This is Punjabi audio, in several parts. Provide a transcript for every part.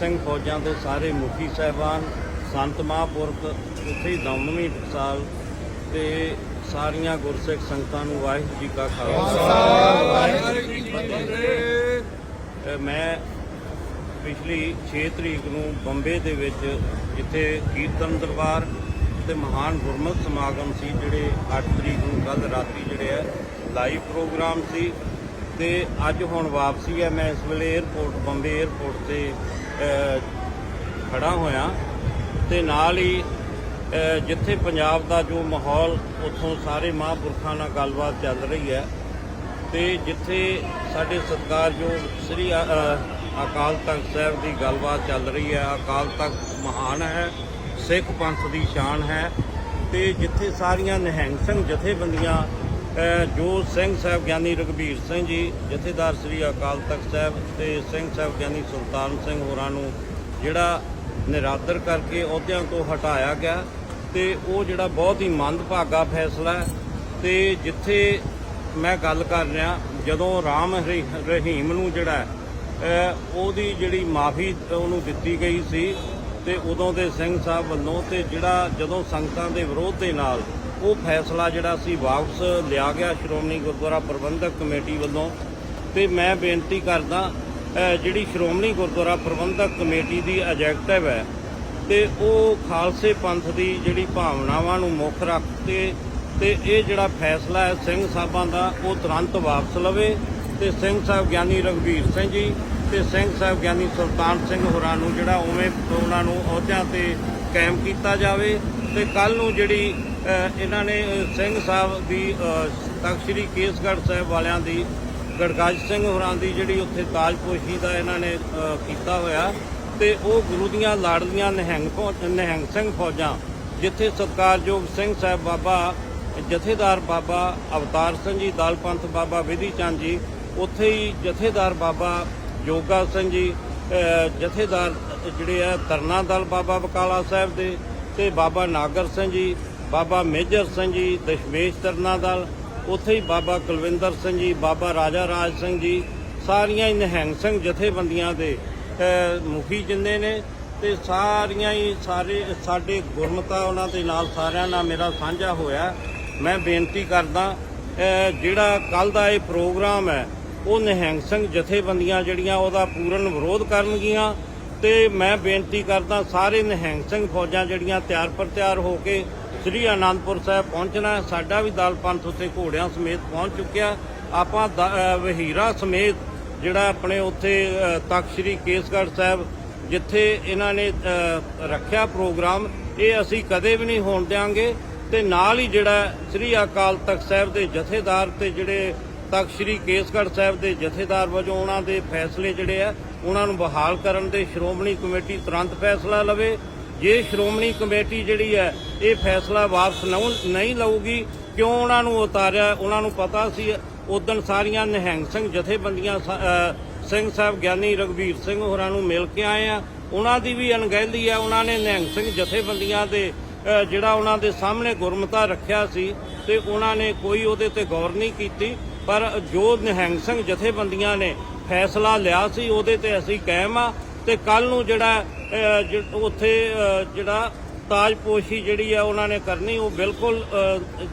ਸਿੰਘ ਫੌਜਾਂ ਦੇ ਸਾਰੇ ਮੁਖੀ ਸਾਹਿਬਾਨ ਸੰਤ ਮਹਾਂਪੁਰਖ ਉੱਥੇ ਹੀ ਦਮਦਮੀ ਟਕਸਾਲ ਤੇ ਸਾਰੀਆਂ ਗੁਰਸਿੱਖ ਸੰਗਤਾਂ ਨੂੰ ਵਾਹਿਗੁਰੂ ਜੀ ਕਾ ਖਾਲਸਾ। ਅ, ਮੈਂ ਪਿਛਲੀ 6 ਤਰੀਕ ਨੂੰ ਬੰਬੇ ਦੇ ਵਿੱਚ ਜਿੱਥੇ ਕੀਰਤਨ ਦਰਬਾਰ ਤੇ ਮਹਾਨ ਗੁਰਮਤਿ ਸਮਾਗਮ ਸੀ ਜਿਹੜੇ 8 ਤਰੀਕ ਨੂੰ ਕੱਲ ਰਾਤੀ ਜਿਹੜੇ ਹੈ ਲਾਈਵ ਪ੍ਰੋਗਰਾਮ ਸੀ। ਤੇ ਅੱਜ ਹੁਣ ਵਾਪਸੀ ਹੈ ਮੈਂ ਇਸ ਵੇਲੇ 에ਅਰਪੋਰਟ ਬੰਬੇ 에ਅਰਪੋਰਟ ਤੇ ਅ, ਖੜਾ ਹੋਇਆ ਤੇ ਨਾਲ ਹੀ ਜਿੱਥੇ ਪੰਜਾਬ ਦਾ ਜੋ ਮਾਹੌਲ, ਉੱਥੋਂ ਸਾਰੇ ਮਹਾਂਪੁਰਖਾਂ ਨਾਲ ਗੱਲਬਾਤ ਚੱਲ ਰਹੀ ਹੈ ਤੇ ਜਿੱਥੇ ਸਾਡੇ ਸਤਿਕਾਰਯੋਗ ਸ੍ਰੀ ਅਕਾਲ ਤਖਤ ਸਾਹਿਬ ਦੀ ਗੱਲਬਾਤ ਚੱਲ ਰਹੀ ਹੈ, ਅਕਾਲ ਤਖਤ ਮਹਾਨ ਹੈ, ਸਿੱਖ ਪੰਥ ਦੀ ਸ਼ਾਨ ਹੈ ਤੇ ਜਿੱਥੇ ਸਾਰੀਆਂ ਨਿਹੰਗ ਸਿੰਘ ਜਥੇਬੰਦੀਆਂ ਜੋ ਸਿੰਘ ਸਾਹਿਬ ਗਿਆਨੀ ਰਘਬੀਰ ਸਿੰਘ ਜੀ, ਜਥੇਦਾਰ ਸ੍ਰੀ ਅਕਾਲ ਤਖਤ ਸਾਹਿਬ ਤੇ ਸਿੰਘ ਸਾਹਿਬ ਗਿਆਨੀ ਸੁਲਤਾਨ ਸਿੰਘ ਹੋਰਾਂ ਨੂੰ ਜਿਹੜਾ ਨਿਰਾਦਰ ਕਰਕੇ ਅਹੁਦਿਆਂ ਤੋਂ ਹਟਾਇਆ ਗਿਆ ਤੇ ਉਹ ਜਿਹੜਾ ਬਹੁਤ ਹੀ ਮੰਦਭਾਗਾ ਫੈਸਲਾ ਹੈ ਤੇ ਜਿੱਥੇ ਮੈਂ ਗੱਲ ਕਰ ਰਿਹਾ, ਜਦੋਂ ਰਾਮ ਹਰੀ- ਰਹੀਮ ਨੂੰ ਜਿਹੜਾ ਉਹਦੀ ਜਿਹੜੀ ਮਾਫੀ ਉਹਨੂੰ ਦਿੱਤੀ ਗਈ ਸੀ ਤੇ ਉਦੋਂ ਦੇ ਸਿੰਘ ਸਾਹਿਬ ਵੱਲੋਂ ਤੇ ਜਿਹੜਾ ਜਦੋਂ ਸੰਗਤਾਂ ਦੇ ਵਿਰੋਧ ਦੇ ਨਾਲ ਉਹ ਫੈਸਲਾ ਜਿਹੜਾ ਸੀ ਵਾਪਸ ਲਿਆ ਗਿਆ ਸ਼੍ਰੋਮਣੀ ਗੁਰਦੁਆਰਾ ਪ੍ਰਬੰਧਕ ਕਮੇਟੀ ਵੱਲੋਂ ਤੇ ਮੈਂ ਬੇਨਤੀ ਕਰਦਾ ਜਿਹੜੀ ਸ਼੍ਰੋਮਣੀ ਗੁਰਦੁਆਰਾ ਪ੍ਰਬੰਧਕ ਕਮੇਟੀ ਦੀ ਆਬਜੈਕਟਿਵ ਹੈ ਤੇ ਉਹ ਖਾਲਸੇ ਪੰਥ ਦੀ ਜਿਹੜੀ ਭਾਵਨਾਵਾਂ ਨੂੰ ਮੁੱਖ ਰੱਖ ਕੇ ਤੇ ਇਹ ਜਿਹੜਾ ਫੈਸਲਾ ਹੈ ਸਿੰਘ ਸਾਹਿਬਾਂ ਦਾ, ਉਹ ਤੁਰੰਤ ਵਾਪਸ ਲਵੇ ਤੇ ਸਿੰਘ ਸਾਹਿਬ ਗਿਆਨੀ ਰਘਬੀਰ ਸਿੰਘ ਜੀ ਤੇ ਸਿੰਘ ਸਾਹਿਬ ਗਿਆਨੀ ਸੁਲਤਾਨ ਸਿੰਘ ਹੋਰਾਂ ਨੂੰ ਜਿਹੜਾ ਉਵੇਂ ਉਹਨਾਂ ਨੂੰ ਅਹੁਦਿਆਂ ਤੇ ਕਾਇਮ ਕੀਤਾ ਜਾਵੇ ਤੇ ਕੱਲ ਨੂੰ ਜਿਹੜੀ ਇਹਨਾਂ ਨੇ ਸਿੰਘ ਸਾਹਿਬ ਦੀ ਤਖ਼ਤ ਸ੍ਰੀ ਕੇਸਗੜ੍ਹ ਸਾਹਿਬ ਵਾਲਿਆਂ ਦੀ, ਗੜਗਾਜ ਸਿੰਘ ਹੋਰਾਂ ਦੀ ਜਿਹੜੀ ਉੱਥੇ ਤਾਜਪੋਸ਼ੀ ਦਾ ਇਹਨਾਂ ਨੇ ਕੀਤਾ ਹੋਇਆ, ਤੇ ਉਹ ਗੁਰੂ ਦੀਆਂ ਲਾੜਲੀਆਂ ਨਿਹੰਗ ਫੌ- ਨਿਹੰਗ ਸਿੰਘ ਫੌਜਾਂ, ਜਿੱਥੇ ਸਤਕਾਰਯੋਗ ਸਿੰਘ ਸਾਹਿਬ ਬਾਬਾ, ਜਥੇਦਾਰ ਬਾਬਾ ਅਵਤਾਰ ਸਿੰਘ ਜੀ ਦਲ ਪੰਥ ਬਾਬਾ ਵਿਧੀ ਚੰਦ ਜੀ, ਉੱਥੇ ਹੀ ਜਥੇਦਾਰ ਬਾਬਾ ਜੋਗਾ ਸਿੰਘ ਜੀ ਜਥੇਦਾਰ ਜਿਹੜੇ ਆ ਤਰਨਾ ਦਲ ਬਾਬਾ ਬਕਾਲਾ ਸਾਹਿਬ ਦੇ ਤੇ ਬਾਬਾ ਨਾਗਰ ਸਿੰਘ ਜੀ, ਬਾਬਾ ਮੇਜਰ ਸਿੰਘ ਜੀ, ਦਸ਼ਮੇਸ਼ ਤਰਨਾ ਦਲ ਉੱਥੇ ਹੀ ਬਾਬਾ ਕੁਲਵਿੰਦਰ ਸਿੰਘ ਜੀ, ਬਾਬਾ ਰਾਜਾ ਰਾਜ ਸਿੰਘ ਜੀ, ਸਾਰੀਆਂ ਹੀ ਨਿਹੰਗ ਸਿੰਘ ਜਥੇਬੰਦੀਆਂ ਦੇ ਮੁਖੀ ਜਿੰਨੇ ਨੇ ਤੇ ਸਾਰੀਆਂ ਹੀ ਸਾਰੇ ਸਾਡੇ ਗੁਰਮਤਾ ਉਹਨਾਂ ਦੇ ਨਾਲ ਸਾਰਿਆਂ ਨਾਲ ਮੇਰਾ ਸਾਂਝਾ ਹੋਇਆ। ਮੈਂ ਬੇਨਤੀ ਕਰਦਾ ਜਿਹੜਾ ਕੱਲ ਦਾ ਇਹ ਪ੍ਰੋਗਰਾਮ ਹੈ, ਉਹ ਨਿਹੰਗ ਸਿੰਘ ਜਥੇਬੰਦੀਆਂ ਜਿਹੜੀਆਂ ਉਹਦਾ ਪੂਰਨ ਵਿਰੋਧ ਕਰਨਗੀਆਂ। ਤੇ ਮੈਂ ਬੇਨਤੀ ਕਰਦਾ ਸਾਰੇ ਨਿਹੰਗ ਸਿੰਘ ਫੌਜਾਂ ਜਿਹੜੀਆਂ ਤਿਆਰ ਪਰ ਤਿਆਰ ਹੋ ਕੇ ਸ੍ਰੀ ਆਨੰਦਪੁਰ ਸਾਹਿਬ ਪਹੁੰਚਣਾ ਸਾਡਾ ਵੀ ਦਲ ਪੰਥ ਉੱਥੇ ਘੋੜਿਆਂ ਸਮੇਤ ਪਹੁੰਚ ਚੁੱਕਿਆ। ਆਪਾਂ ਦ- ਵਹੀਰਾ ਸਮੇਤ ਜਿਹੜਾ ਆਪਣੇ ਉੱਥੇ ਤਖ਼ਤ ਸ੍ਰੀ ਕੇਸਗੜ੍ਹ ਸਾਹਿਬ ਜਿੱਥੇ ਇਹਨਾਂ ਨੇ ਰੱਖਿਆ ਪ੍ਰੋਗਰਾਮ, ਇਹ ਅਸੀਂ ਕਦੇ ਵੀ ਨਹੀਂ ਹੋਣ ਦਿਆਂਗੇ। ਤੇ ਨਾਲ ਹੀ ਜਿਹੜਾ ਸ੍ਰੀ ਅਕਾਲ ਤਖਤ ਸਾਹਿਬ ਦੇ ਜਥੇਦਾਰ ਤੇ ਜਿਹੜੇ ਤਖਤ ਸ੍ਰੀ ਕੇਸਗੜ੍ਹ ਸਾਹਿਬ ਦੇ ਜਥੇਦਾਰ ਵਜੋਂ ਉਹਨਾਂ ਦੇ ਫੈਸਲੇ ਜਿਹੜੇ ਆ, ਉਹਨਾਂ ਨੂੰ ਬਹਾਲ ਕਰਨ ਦੇ ਸ਼੍ਰੋਮਣੀ ਕਮੇਟੀ ਤੁਰੰਤ ਫੈਸਲਾ ਲਵੇ। ਜੇ ਸ਼੍ਰੋਮਣੀ ਕਮੇਟੀ ਜਿਹੜੀ ਹੈ, ਇਹ ਫੈਸਲਾ ਵਾਪਸ ਨਹੁੰ- ਨਹੀਂ ਲਊਗੀ, ਕਿਉਂ ਉਹਨਾਂ ਨੂੰ ਉਤਾਰਿਆ? ਉਹਨਾਂ ਨੂੰ ਪਤਾ ਸੀ, ਉਦੋਂ ਸਾਰੀਆਂ ਨਿਹੰਗ ਸਿੰਘ ਜਥੇਬੰਦੀਆਂ ਸਿੰਘ ਸਾਹਿਬ ਗਿਆਨੀ ਰਘਬੀਰ ਸਿੰਘ ਹੋਰਾਂ ਨੂੰ ਮਿਲ ਕੇ ਆਏ ਆ। ਉਹਨਾਂ ਦੀ ਵੀ ਅਣਗਹਿਲੀ ਆ, ਉਹਨਾਂ ਨੇ ਨਿਹੰਗ ਸਿੰਘ ਜਥੇਬੰਦੀਆਂ ਦੇ ਜਿਹੜਾ ਉਹਨਾਂ ਦੇ ਸਾਹਮਣੇ ਗੁਰਮਤਾ ਰੱਖਿਆ ਸੀ ਤੇ ਉਹਨਾਂ ਨੇ ਕੋਈ ਉਹਦੇ ਤੇ ਗੌਰ ਨਹੀਂ ਕੀਤੀ। ਪਰ ਜੋ ਨਿਹੰਗ ਸਿੰਘ ਜਥੇਬੰਦੀਆਂ ਨੇ ਫੈਸਲਾ ਲਿਆ ਸੀ, ਉਹਦੇ ਤੇ ਅਸੀਂ ਕਾਇਮ ਆ ਤੇ ਕੱਲ ਨੂੰ ਜਿਹੜਾ ਉੱਥੇ ਜਿਹੜਾ ਤਾਜਪੋਸ਼ੀ ਜਿਹੜੀ ਆ ਉਹਨਾਂ ਨੇ ਕਰਨੀ, ਉਹ ਬਿਲਕੁਲ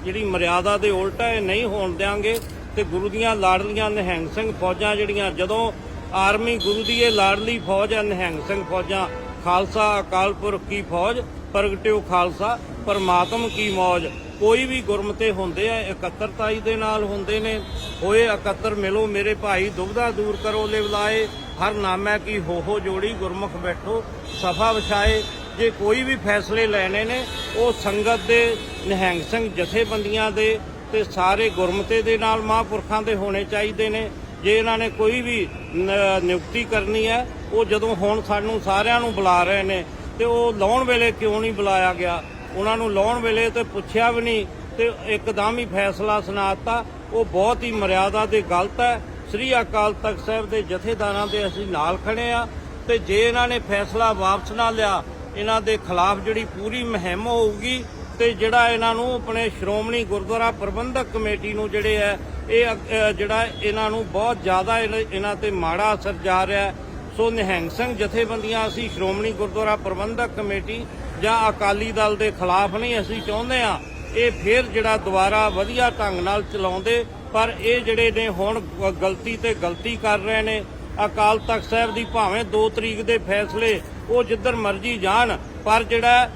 ਜਿਹੜੀ ਮਰਿਆਦਾ ਦੇ ਉਲਟ ਹੈ ਇਹ ਨਹੀਂ ਹੋਣ ਦਿਆਂਗੇ। ਤੇ ਗੁਰੂ ਦੀਆਂ ਲਾਡਲੀਆਂ ਨਿਹੰਗ ਸਿੰਘ ਫੌਜਾਂ ਜਿਹੜੀਆਂ, ਜਦੋਂ ਆਰਮੀ ਗੁਰੂ ਦੀ ਇਹ ਲਾੜਲੀ ਫੌਜ ਹੈ ਨਿਹੰਗ ਸਿੰਘ ਫੌਜਾਂ, ਖਾਲਸਾ ਅਕਾਲ ਪੁਰਖ ਕੀ ਫੌਜ, ਪ੍ਰਗਟਿਓ ਖਾਲਸਾ, ਪਰਮਾਤਮ ਕੀ ਮੌਜ। ਕੋਈ ਵੀ ਗੁਰਮਤੇ ਹੁੰਦੇ ਆ, ਇਕੱਤਰਤਾਈ ਦੇ ਨਾਲ ਹੁੰਦੇ ਨੇ। ਹੋਏ ਇਕੱਤਰ, ਮਿਲੋ ਮੇਰੇ ਭਾਈ ਦੁਬਦਾ ਦੂਰ ਕਰੋ ਲਿਵਲਾਏ ਹਰ ਨਾਮੈ ਕੀ ਹੋ ਹੋ ਜੋੜੀ, ਗੁਰਮੁਖ ਬੈਠੋ, ਸਫਾ ਵਿਛਾਏ। ਜੇ ਕੋਈ ਵੀ ਫੈਸਲੇ ਲੈਣੇ ਨੇ, ਉਹ ਸੰਗਤ ਦੇ, ਨਿਹੰਗ ਸਿੰਘ ਜਥੇਬੰਦੀਆਂ ਦੇ ਤੇ ਸਾਰੇ ਗੁਰਮਤੇ ਦੇ ਨਾਲ ਮਹਾਂਪੁਰਖਾਂ ਦੇ ਹੋਣੇ ਚਾਹੀਦੇ ਨੇ। ਜੇ ਇਹਨਾਂ ਨੇ ਕੋਈ ਵੀ ਨਿਯੁਕਤੀ ਕਰਨੀ ਹੈ, ਉਹ ਜਦੋਂ ਹੁਣ ਸਾਨੂੰ ਸਾਰਿਆਂ ਨੂੰ ਬੁਲਾ ਰਹੇ ਨੇ, ਤੇ ਉਹ ਲਾਉਣ ਵੇਲੇ ਕਿਉਂ ਨਹੀਂ ਬੁਲਾਇਆ ਗਿਆ? ਉਹਨਾਂ ਨੂੰ ਲਾਉਣ ਵੇਲੇ ਤੇ ਪੁੱਛਿਆ ਵੀ ਨਹੀਂ ਤੇ ਇੱਕਦਮ ਹੀ ਫੈਸਲਾ ਸੁਣਾਤਾ। ਉਹ ਬਹੁਤ ਹੀ ਮਰਿਆਦਾ ਦੇ ਗਲਤ ਹੈ। ਸ੍ਰੀ ਅਕਾਲ ਤਖਤ ਸਾਹਿਬ ਦੇ ਜਥੇਦਾਰਾਂ ਦੇ ਅਸੀਂ ਨਾਲ ਖੜੇ ਆ ਤੇ ਜੇ ਇਹਨਾਂ ਨੇ ਫੈਸਲਾ ਵਾਪਸ ਨਾ ਲਿਆ, ਇਹਨਾਂ ਦੇ ਖਿਲਾਫ ਜਿਹੜੀ ਪੂਰੀ ਮੁਹਿੰਮ ਹੋਊਗੀ ਤੇ ਜਿਹੜਾ ਇਹਨਾਂ ਨੂੰ ਆਪਣੇ ਸ਼੍ਰੋਮਣੀ ਗੁਰਦੁਆਰਾ ਪ੍ਰਬੰਧਕ ਕਮੇਟੀ ਨੂੰ ਜਿਹੜੇ ਹੈ, ਇਹ ਜਿਹੜਾ ਇਹਨਾਂ ਨੂੰ ਬਹੁਤ ਜ਼ਿਆਦਾ ਇਹਨਾਂ ਇਹਨਾਂ ਤੇ ਮਾੜਾ ਅਸਰ ਜਾ ਰਿਹਾ ਹੈ। ਸੋ ਨਿਹੰਗ ਸਿੰਘ ਜਥੇਬੰਦੀਆਂ, ਅਸੀਂ ਸ਼੍ਰੋਮਣੀ ਗੁਰਦੁਆਰਾ ਪ੍ਰਬੰਧਕ ਕਮੇਟੀ ਜਾਂ ਅਕਾਲੀ ਦਲ ਦੇ ਖਿਲਾਫ ਨਹੀਂ ਅਸੀਂ ਚਾਹੁੰਦੇ ਆ ਇਹ ਫਿਰ ਜਿਹੜਾ ਦੁਬਾਰਾ ਵਧੀਆ ਢੰਗ ਨਾਲ ਚਲਾਉਂਦੇ, ਪਰ ਇਹ ਜਿਹੜੇ ਨੇ ਹੁਣ ਗਲਤੀ ਤੇ ਗਲਤੀ ਕਰ ਰਹੇ ਨੇ। ਅਕਾਲ ਤਖਤ ਸਾਹਿਬ ਦੀ ਭਾਵੇਂ 2 ਤਰੀਕ ਦੇ ਫੈਸਲੇ ਉਹ ਜਿੱਧਰ ਮਰਜ਼ੀ ਜਾਣ, ਪਰ ਜਿਹੜਾ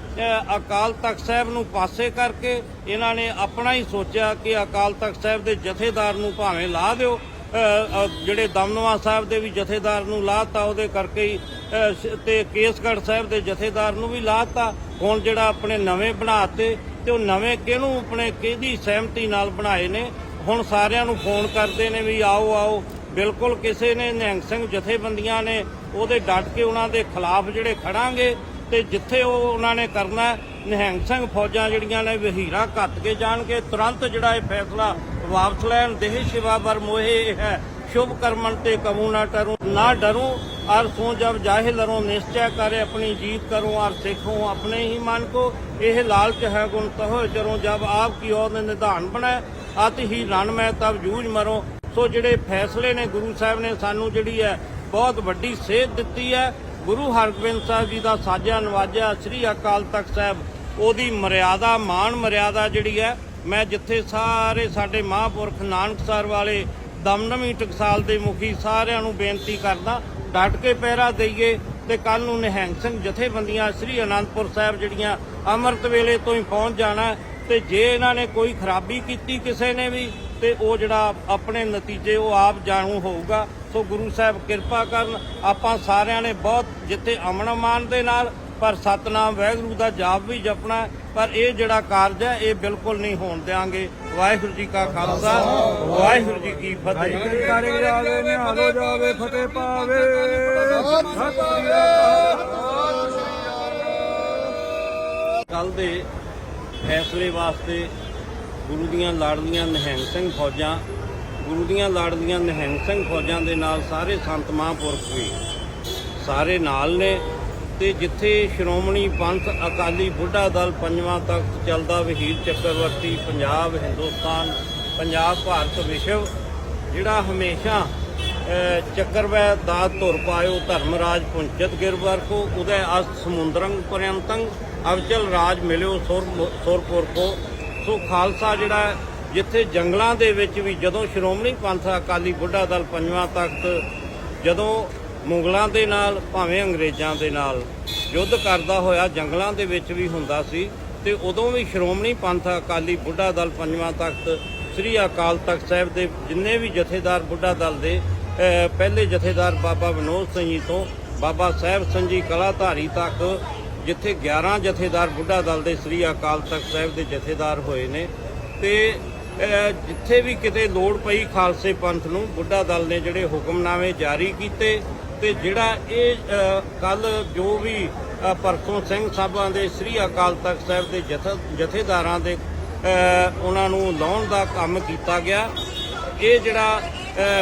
ਅਕਾਲ ਤਖਤ ਸਾਹਿਬ ਨੂੰ ਪਾਸੇ ਕਰਕੇ ਇਹਨਾਂ ਨੇ ਆਪਣਾ ਹੀ ਸੋਚਿਆ ਕਿ ਅਕਾਲ ਤਖਤ ਸਾਹਿਬ ਦੇ ਜਥੇਦਾਰ ਨੂੰ ਭਾਵੇਂ ਲਾ ਦਿਓ। ਜਿਹੜੇ ਦਮਨਵਾ ਸਾਹਿਬ ਦੇ ਵੀ ਜਥੇਦਾਰ ਨੂੰ ਲਾਤਾ ਉਹਦੇ ਕਰਕੇ ਹੀ ਅ, ਤੇ ਕੇਸਗੜ੍ਹ ਸਾਹਿਬ ਦੇ ਜਥੇਦਾਰ ਨੂੰ ਵੀ ਲਾਤਾ। ਹੁਣ ਜਿਹੜਾ ਆਪਣੇ ਨਵੇਂ ਬਣਾਤੇ ਤੇ ਉਹ ਨਵੇਂ ਕਿਹਨੂੰ ਆਪਣੇ ਕਿਹਦੀ ਸਹਿਮਤੀ ਨਾਲ ਬਣਾਏ ਨੇ? ਹੁਣ ਸਾਰਿਆਂ ਨੂੰ ਫੋਨ ਕਰਦੇ ਨੇ ਵੀ ਆਓ ਆਓ। ਬਿਲਕੁਲ ਕਿਸੇ ਨੇ ਨਿਹੰਗ ਸਿੰਘ ਜਥੇਬੰਦੀਆਂ ਨੇ ਉਹਦੇ ਡਟ ਕੇ ਉਹਨਾਂ ਦੇ ਖਿਲਾਫ ਜਿਹੜੇ ਖੜਾਂਗੇ ਤੇ ਜਿੱਥੇ ਉਹ ਉਹਨਾਂ ਨੇ ਕਰਨਾ ਨਿਹੰਗ ਸਿੰਘ ਫੌਜਾਂ ਜਿਹੜੀਆਂ ਨੇ ਵਹੀਰਾ ਘੱਟ ਕੇ ਜਾਣਗੇ। ਤੁਰੰਤ ਜਿਹੜਾ ਇਹ ਫੈਸਲਾ ਵਾਪਸ ਲੈਣ ਦੇਹ ਸ਼ਿਵਾ ਵਰ ਮੋਹੇ ਹੈ शुभ कर्मन ते कबू न डरूं ना डरूं और सो जब जाहिल लरूं निश्चय करे अपनी जीत करूं और सिखूं अपने ही मन को यह लालच है गुण तहो चरूं जब आपकी ओर ने निधान बने अति ही रण में तब जूझ मरो ਸੋ ਜਿਹੜੇ ਫੈਸਲੇ ਨੇ ਗੁਰੂ ਸਾਹਿਬ ਨੇ ਸਾਨੂੰ ਜਿਹੜੀ ਹੈ ਬਹੁਤ ਵੱਡੀ ਸੇਧ ਦਿੱਤੀ ਹੈ ਗੁਰੂ ਹਰਗੋਬਿੰਦ ਸਾਹਿਬ ਜੀ ਦਾ ਸਾਜਾ ਨਵਾਜਿਆ ਸ੍ਰੀ ਅਕਾਲ ਤਖਤ ਸਾਹਿਬ ਉਹਦੀ ਮਰਿਆਦਾ ਮਾਣ ਮਰਿਆਦਾ ਜਿਹੜੀ ਹੈ ਮੈਂ ਜਿੱਥੇ ਸਾਰੇ ਸਾਡੇ ਮਹਾਂਪੁਰਖ ਨਾਨਕਸਰ ਵਾਲੇ ਦਮਦਮੀ ਟਕਸਾਲ ਦੇ ਮੁਖੀ ਸਾਰਿਆਂ ਨੂੰ ਬੇਨਤੀ ਕਰਦਾ, ਡਟ ਕੇ ਪਹਿਰਾ ਦਈਏ ਤੇ ਕੱਲ ਨੂੰ ਨਿਹੰਗ ਸਿੰਘ ਜਥੇਬੰਦੀਆਂ ਸ੍ਰੀ ਅਨੰਦਪੁਰ ਸਾਹਿਬ ਜਿਹੜੀਆਂ ਅੰਮ੍ਰਿਤ ਵੇਲੇ ਤੋਂ ਹੀ ਪਹੁੰਚ ਜਾਣਾ ਹੈ ਤੇ ਜੇ ਇਹਨਾਂ ਨੇ ਕੋਈ ਖਰਾਬੀ ਕੀਤੀ ਕਿਸੇ ਨੇ ਵੀ, ਤੇ ਉਹ ਜਿਹੜਾ ਆਪਣੇ ਨਤੀਜੇ ਉਹ ਆਪ ਜਾਣੂ ਹੋਊਗਾ। ਸੋ ਗੁਰੂ ਸਾਹਿਬ ਕਿਰਪਾ ਕਰਨ, ਆਪਾਂ ਸਾਰਿਆਂ ਨੇ ਬਹੁਤ ਜਿੱਥੇ ਅਮਨ ਅਮਾਨ ਦੇ ਨਾਲ ਪਰ ਸਤਨਾਮ ਵਾਹਿਗੁਰੂ ਦਾ ਜਾਪ ਵੀ ਜਪਣਾ। ਪਰ ਇਹ ਜਿਹੜਾ ਕਾਰਜ ਹੈ ਇਹ ਬਿਲਕੁਲ ਨਹੀਂ ਹੋਣ ਦਿਆਂਗੇ। ਵਾਹਿਗੁਰੂ ਜੀ ਕਾ ਖਾਲਸਾ ਵਾਹਿਗੁਰੂ ਜੀ ਕੀ ਫਤਿਹ। ਕਰੇ ਜਾਵੇ ਨਿਹਾਲੋ ਜਾਵੇ ਫਤਿਹ ਪਾਵੇ। ਕੱਲ ਦੇ ਫੈਸਲੇ ਵਾਸਤੇ ਗੁਰੂ ਦੀਆਂ ਲਾੜਲੀਆਂ ਨਿਹੰਗ ਸਿੰਘ ਫੌਜਾਂ ਗੁਰੂ ਦੀਆਂ ਲਾੜਲੀਆਂ ਨਿਹੰਗ ਸਿੰਘ ਫੌਜਾਂ ਦੇ ਨਾਲ ਸਾਰੇ ਸੰਤ ਮਹਾਂਪੁਰਖ ਵੀ ਸਾਰੇ ਨਾਲ ਨੇ। ਤੇ ਜਿੱਥੇ ਸ਼੍ਰੋਮਣੀ ਪੰਥ ਅਕਾਲੀ ਬੁੱਢਾ ਦਲ ਪੰਜਵਾਂ ਤਖਤ ਚੱਲਦਾ ਵਹੀਰ ਚੱਕਰਵਰਤੀ ਪੰਜਾਬ ਹਿੰਦੁਸਤਾਨ ਪੰਜਾਬ ਭਾਰਤ ਵਿਸ਼ਵ ਜਿਹੜਾ ਹਮੇਸ਼ਾ ਅਹ, ਚੱਕਰਵੈ ਦਾ ਧੁਰ ਪਾਇਓ ਧਰਮਰਾਜ ਪੁੰਚਤ ਗਿਰਵਰ ਕੋ ਉਦੈ ਅਸ ਸਮੁੰਦਰੰ ਪਰਯੰਤੰ ਅਵਚਲ ਰਾਜ ਮਿਲਿਓ ਸੁਰ ਸੁਰਪੁਰ ਕੋ ਸੋ ਖਾਲਸਾ ਜਿਹੜਾ ਜਿੱਥੇ ਜੰਗਲਾਂ ਦੇ ਵਿੱਚ ਵੀ ਜਦੋਂ ਸ਼੍ਰੋਮਣੀ ਪੰਥ ਅਕਾਲੀ ਬੁੱਢਾ ਦਲ ਪੰਜਵਾਂ ਤਖਤ ਜਦੋਂ ਮੁਗਲਾਂ ਦੇ ਨਾਲ, ਭਾਵੇਂ ਅੰਗਰੇਜ਼ਾਂ ਦੇ ਨਾਲ ਯੁੱਧ ਕਰਦਾ ਹੋਇਆ, ਜੰਗਲਾਂ ਦੇ ਵਿੱਚ ਵੀ ਹੁੰਦਾ ਸੀ ਤੇ ਉਦੋਂ ਵੀ ਸ਼੍ਰੋਮਣੀ ਪੰਥ ਅਕਾਲੀ ਬੁੱਢਾ ਦਲ ਪੰਜਵਾਂ ਤਖਤ ਸ੍ਰੀ ਅਕਾਲ ਤਖਤ ਸਾਹਿਬ ਦੇ ਜਿੰਨੇ ਵੀ ਜਥੇਦਾਰ ਬੁੱਢਾ ਦਲ ਦੇ ਪਹਿਲੇ ਜਥੇਦਾਰ ਬਾਬਾ ਵਿਨੋਦ ਸਿੰਘ ਜੀ ਤੋਂ ਬਾਬਾ ਸਾਹਿਬ ਸਿੰਘ ਜੀ ਕਲਾਧਾਰੀ ਤੱਕ, ਜਿੱਥੇ 11 ਜਥੇਦਾਰ ਬੁੱਢਾ ਦਲ ਦੇ ਸ੍ਰੀ ਅਕਾਲ ਤਖਤ ਸਾਹਿਬ ਦੇ ਜਥੇਦਾਰ ਹੋਏ ਨੇ ਤੇ ਜਿੱਥੇ ਵੀ ਕਿਤੇ ਲੋੜ ਪਈ ਖਾਲਸੇ ਪੰਥ ਨੂੰ, ਬੁੱਢਾ ਦਲ ਨੇ ਜਿਹੜੇ ਹੁਕਮਨਾਮੇ ਜਾਰੀ ਕੀਤੇ ਤੇ ਜਿਹੜਾ ਇਹ ਕੱਲ ਜੋ ਵੀ ਪਰਸੋਂ ਸਿੰਘ ਸਾਹਿਬਾਂ ਦੇ ਸ੍ਰੀ ਅਕਾਲ ਤਖਤ ਸਾਹਿਬ ਦੇ ਜਥ- ਜਥੇਦਾਰਾਂ ਦੇ ਉਹਨਾਂ ਨੂੰ ਲਾਉਣ ਦਾ ਕੰਮ ਕੀਤਾ ਗਿਆ। ਇਹ ਜਿਹੜਾ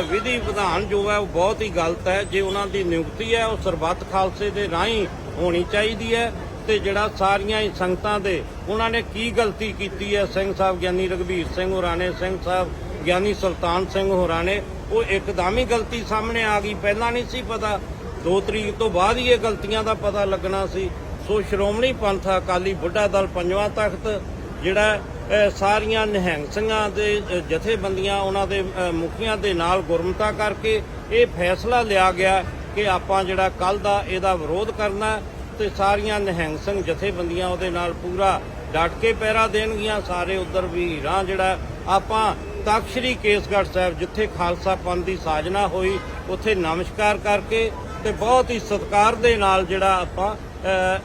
ਵਿਧੀ ਵਿਧਾਨ ਜੋ ਹੈ, ਉਹ ਬਹੁਤ ਹੀ ਗਲਤ ਹੈ। ਜੇ ਉਹਨਾਂ ਦੀ ਨਿਯੁਕਤੀ ਹੈ, ਉਹ ਸਰਬੱਤ ਖਾਲਸੇ ਦੇ ਰਾਹੀਂ ਹੋਣੀ ਚਾਹੀਦੀ ਹੈ। ਤੇ ਜਿਹੜਾ ਸਾਰੀਆਂ ਹੀ ਸੰਗਤਾਂ ਦੇ, ਉਹਨਾਂ ਨੇ ਕੀ ਗਲਤੀ ਕੀਤੀ ਹੈ? ਸਿੰਘ ਸਾਹਿਬ ਗਿਆਨੀ ਰਗਵੀਰ ਸਿੰਘ ਹੋਰਾਂ ਨੇ, ਸਿੰਘ ਸਾਹਿਬ ਗਿਆਨੀ ਸੁਲਤਾਨ ਸਿੰਘ ਹੋਰਾਂ ਨੇ ਉਹ ਇੱਕਦਮ ਹੀ ਗਲਤੀ ਸਾਹਮਣੇ ਆ ਗਈ। ਪਹਿਲਾਂ ਨਹੀਂ ਸੀ ਪਤਾ। 2 ਤਰੀਕ ਤੋਂ ਬਾਅਦ ਹੀ ਇਹ ਗਲਤੀਆਂ ਦਾ ਪਤਾ ਲੱਗਣਾ ਸੀ। ਸੋ ਸ਼੍ਰੋਮਣੀ ਪੰਥ ਅਕਾਲੀ ਬੁੱਢਾ ਦਲ ਪੰਜਵਾਂ ਤਖਤ, ਜਿਹੜਾ ਸਾਰੀਆਂ ਨਿਹੰਗ ਸਿੰਘਾਂ ਦੇ ਜਥੇਬੰਦੀਆਂ, ਉਹਨਾਂ ਦੇ ਮੁਖੀਆਂ ਦੇ ਨਾਲ ਗੁਰਮਤਾ ਕਰਕੇ ਇਹ ਫੈਸਲਾ ਲਿਆ ਗਿਆ ਕਿ ਆਪਾਂ ਜਿਹੜਾ ਕੱਲ ਦਾ ਇਹਦਾ ਵਿਰੋਧ ਕਰਨਾ ਹੈ ਤੇ ਸਾਰੀਆਂ ਨਿਹੰਗ ਸਿੰਘ ਜਥੇਬੰਦੀਆਂ ਉਹਦੇ ਨਾਲ ਪੂਰਾ ਡਟ ਕੇ ਪਹਿਰਾ ਦੇਣਗੀਆਂ। ਸਾਰੇ ਉਧਰ ਵੀ ਹੀਰਾਂ ਜਿਹੜਾ, ਆਪਾਂ ਤਖ਼ਤ ਕੇਸਗੜ੍ਹ ਸਾਹਿਬ, ਜਿੱਥੇ ਖਾਲਸਾ ਪੰਥ ਦੀ ਸਾਜਨਾ ਹੋਈ, ਉੱਥੇ ਨਮਸਕਾਰ ਕਰਕੇ ਤੇ ਬਹੁਤ ਹੀ ਸਤਿਕਾਰ ਦੇ ਨਾਲ ਜਿਹੜਾ ਆਪਾਂ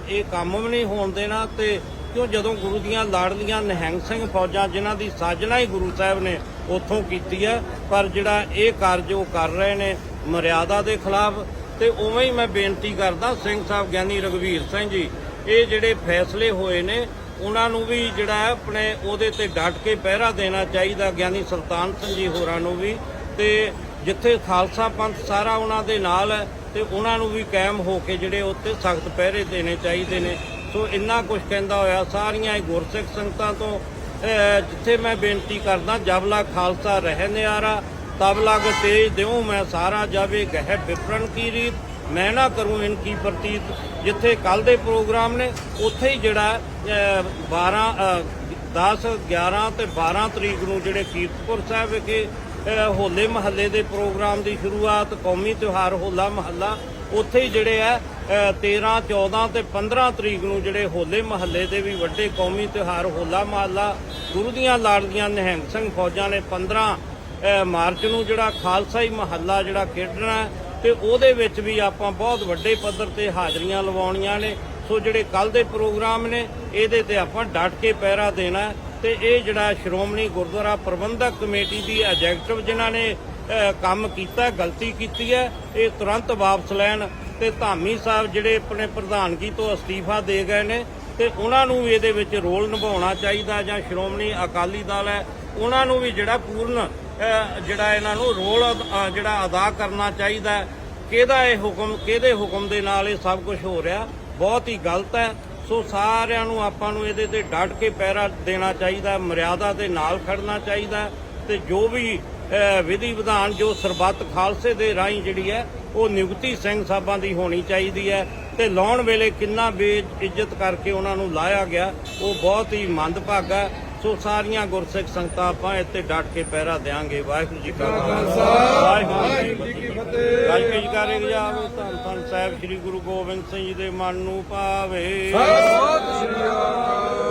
ਇਹ ਕੰਮ ਵੀ ਨਹੀਂ ਹੋਣ ਦੇਣਾ ਤੇ ਕਿਉਂ ਜਦੋਂ ਗੁਰੂ ਦੀਆਂ ਲਾੜਲੀਆਂ ਨਿਹੰਗ ਸਿੰਘ ਫੌਜਾਂ, ਜਿਨ੍ਹਾਂ ਦੀ ਸਾਜਨਾ ਹੀ ਗੁਰੂ ਸਾਹਿਬ ਨੇ ਉੱਥੋਂ ਕੀਤੀ ਹੈ ਪਰ ਜਿਹੜਾ ਇਹ ਕਾਰਜ ਉਹ ਕਰ ਰਹੇ ਨੇ ਮਰਿਆਦਾ ਦੇ ਖਿਲਾਫ, ਤੇ ਉਵੇਂ ਹੀ ਮੈਂ ਬੇਨਤੀ ਕਰਦਾ ਸਿੰਘ ਸਾਹਿਬ ਗਿਆਨੀ ਰਗਵੀਰ ਸਿੰਘ ਜੀ, ਇਹ ਜਿਹੜੇ ਫੈਸਲੇ ਹੋਏ ਨੇ ਉਹਨਾਂ ਨੂੰ ਵੀ ਜਿਹੜਾ ਹੈ ਆਪਣੇ ਉਹਦੇ ਤੇ ਡਟ ਕੇ ਪਹਿਰਾ ਦੇਣਾ ਚਾਹੀਦਾ, ਗਿਆਨੀ ਸੁਲਤਾਨ ਸਿੰਘ ਜੀ ਹੋਰਾਂ ਨੂੰ ਵੀ। ਤੇ ਜਿੱਥੇ ਖਾਲਸਾ ਪੰਥ ਸਾਰਾ ਉਹਨਾਂ ਦੇ ਨਾਲ ਹੈ, ਤੇ ਉਹਨਾਂ ਨੂੰ ਵੀ ਕਾਇਮ ਹੋ ਕੇ ਜਿਹੜੇ ਉੱਤੇ ਸਖਤ ਪਹਿਰੇ ਦੇਣੇ ਚਾਹੀਦੇ ਨੇ। ਸੋ ਇੰਨਾ ਕੁਝ ਕਹਿੰਦਾ ਹੋਇਆ, ਸਾਰੀਆਂ ਹੀ ਗੁਰਸਿੱਖ ਸੰਗਤਾਂ ਤੋਂ ਜਿੱਥੇ ਮੈਂ ਬੇਨਤੀ ਕਰਦਾ, ਜਬਲਾ ਖਾਲਸਾ ਰਹਿ ਨਿਆਰਾ ਤਬ ਲਗ ਤੇਜ ਦਿਉ ਮੈਂ ਸਾਰਾ ਜਾਵੇ ਗਹਿ ਵਿਪਰਨ ਕੀ ਰੀਤ ਮੈਂ ਨਾ ਕਰੂੰ ਇਨਕੀ ਪ੍ਰਤੀਤ ਜਿੱਥੇ ਕੱਲ ਦੇ ਪ੍ਰੋਗਰਾਮ ਨੇ ਉੱਥੇ ਹੀ ਜਿਹੜਾ ਅਹ, 12 ਅਹ, 10 11 ਤੇ 12 ਤਰੀਕ ਨੂੰ ਜਿਹੜੇ ਕੀਰਤਪੁਰ ਸਾਹਿਬ ਵਿਖੇ ਹੋਲੇ ਮਹੱਲੇ ਦੇ ਪ੍ਰੋਗਰਾਮ ਦੀ ਸ਼ੁਰੂਆਤ ਕੌਮੀ ਤਿਉਹਾਰ ਹੋਲਾ ਮਹੱਲਾ ਉੱਥੇ ਹੀ ਜਿਹੜੇ ਆ ਅਹ, 13 14 ਤੇ 15 ਤਰੀਕ ਨੂੰ ਜਿਹੜੇ ਹੋਲੇ ਮਹੱਲੇ ਦੇ ਵੀ ਵੱਡੇ ਕੌਮੀ ਤਿਉਹਾਰ ਹੋਲਾ ਮਹੱਲਾ ਗੁਰੂ ਦੀਆਂ ਲਾੜੀਆਂ ਨਿਹੰਗ ਸਿੰਘ ਫੌਜਾਂ ਨੇ 15 ਮਾਰਚ ਨੂੰ ਜਿਹੜਾ ਖਾਲਸਾਈ ਮਹੱਲਾ ਜਿਹੜਾ ਖੇਡਣਾ ਤੇ ਉਹਦੇ ਵਿੱਚ ਵੀ ਆਪਾਂ ਬਹੁਤ ਵੱਡੇ ਪੱਧਰ ਤੇ ਹਾਜ਼ਰੀਆਂ ਲਵਾਉਣੀਆਂ ਨੇ। ਸੋ ਜਿਹੜੇ ਕੱਲ ਦੇ ਪ੍ਰੋਗਰਾਮ ਨੇ, ਇਹਦੇ ਤੇ ਆਪਾਂ ਡਟ ਕੇ ਪਹਿਰਾ ਦੇਣਾ ਹੈ ਤੇ ਇਹ ਜਿਹੜਾ ਸ਼੍ਰੋਮਣੀ ਗੁਰਦੁਆਰਾ ਪ੍ਰਬੰਧਕ ਕਮੇਟੀ ਦੀ ਐਜੈਕਟਿਵ ਜਿਨ੍ਹਾਂ ਨੇ ਕੰਮ ਕੀਤਾ, ਗਲਤੀ ਕੀਤੀ ਹੈ, ਇਹ ਤੁਰੰਤ ਵਾਪਸ ਲੈਣ ਤੇ ਧਾਮੀ ਸਾਹਿਬ ਜਿਹੜੇ ਆਪਣੇ ਪ੍ਰਧਾਨਗੀ ਤੋਂ ਅਸਤੀਫਾ ਦੇ ਗਏ ਨੇ ਤੇ ਉਹਨਾਂ ਨੂੰ ਵੀ ਇਹਦੇ ਵਿੱਚ ਰੋਲ ਨਿਭਾਉਣਾ ਚਾਹੀਦਾ ਜਾਂ ਸ਼੍ਰੋਮਣੀ ਅਕਾਲੀ ਦਲ ਹੈ, ਉਹਨਾਂ ਨੂੰ ਵੀ ਜਿਹੜਾ ਪੂਰਨ ਜਿਹੜਾ ਇਹਨਾਂ ਨੂੰ ਰੋਲ ਅਦ- ਜਿਹੜਾ ਅਦਾ ਕਰਨਾ ਚਾਹੀਦਾ ਕਿਹਦਾ ਇਹ ਹੁਕਮ, ਕਿਹਦੇ ਹੁਕਮ ਦੇ ਨਾਲ ਇਹ ਸਭ ਕੁਝ ਹੋ ਰਿਹਾ, ਬਹੁਤ ਹੀ ਗਲਤ ਹੈ। ਸੋ ਸਾਰਿਆਂ ਨੂੰ ਆਪਾਂ ਨੂੰ ਇਹਦੇ ਤੇ ਡਟ ਕੇ ਪਹਿਰਾ ਦੇਣਾ ਚਾਹੀਦਾ ਮਰਿਆਦਾ ਦੇ ਨਾਲ ਖੜਨਾ ਚਾਹੀਦਾ ਹੈ ਤੇ ਜੋ ਵੀ ਵਿਧੀ ਵਿਧਾਨ ਜੋ ਸਰਬੱਤ ਖਾਲਸੇ ਦੇ ਰਾਹੀਂ ਜਿਹੜੀ ਹੈ, ਉਹ ਨਿਯੁਕਤੀ ਸਿੰਘ ਸਾਹਿਬਾਂ ਦੀ ਹੋਣੀ ਚਾਹੀਦੀ ਹੈ ਤੇ ਲਾਉਣ ਵੇਲੇ ਕਿੰਨਾ ਬੇਇੱਜ਼ਤ ਕਰਕੇ ਉਹਨਾਂ ਨੂੰ ਲਾਇਆ ਗਿਆ, ਉਹ ਬਹੁਤ ਹੀ ਮੰਦਭਾਗਾ ਸੋ ਸਾਰੀਆਂ ਗੁਰਸਿੱਖ ਸੰਗਤਾਂ ਆਪਾਂ ਇੱਥੇ ਡਟ ਕੇ ਪਹਿਰਾ ਦੇਾਂਗੇ ਵਾਹਿਗੁਰੂ ਜੀ ਕਾ ਖਾਲਸਾ। ਵਾਹਿਗੁਰੂ ਜੀ ਕੀ ਫਤਿਹ। ਰਾਜ ਕੀ ਕਰੇ ਜਾਵੇ ਧੰਨ ਧੰਨ ਸਾਹਿਬ ਸ੍ਰੀ ਗੁਰੂ ਗੋਬਿੰਦ ਸਿੰਘ ਜੀ ਦੇ ਮਨ ਨੂੰ ਪਾਵੇ ਸਤਿ ਸ੍ਰੀ ਅਕਾਲ।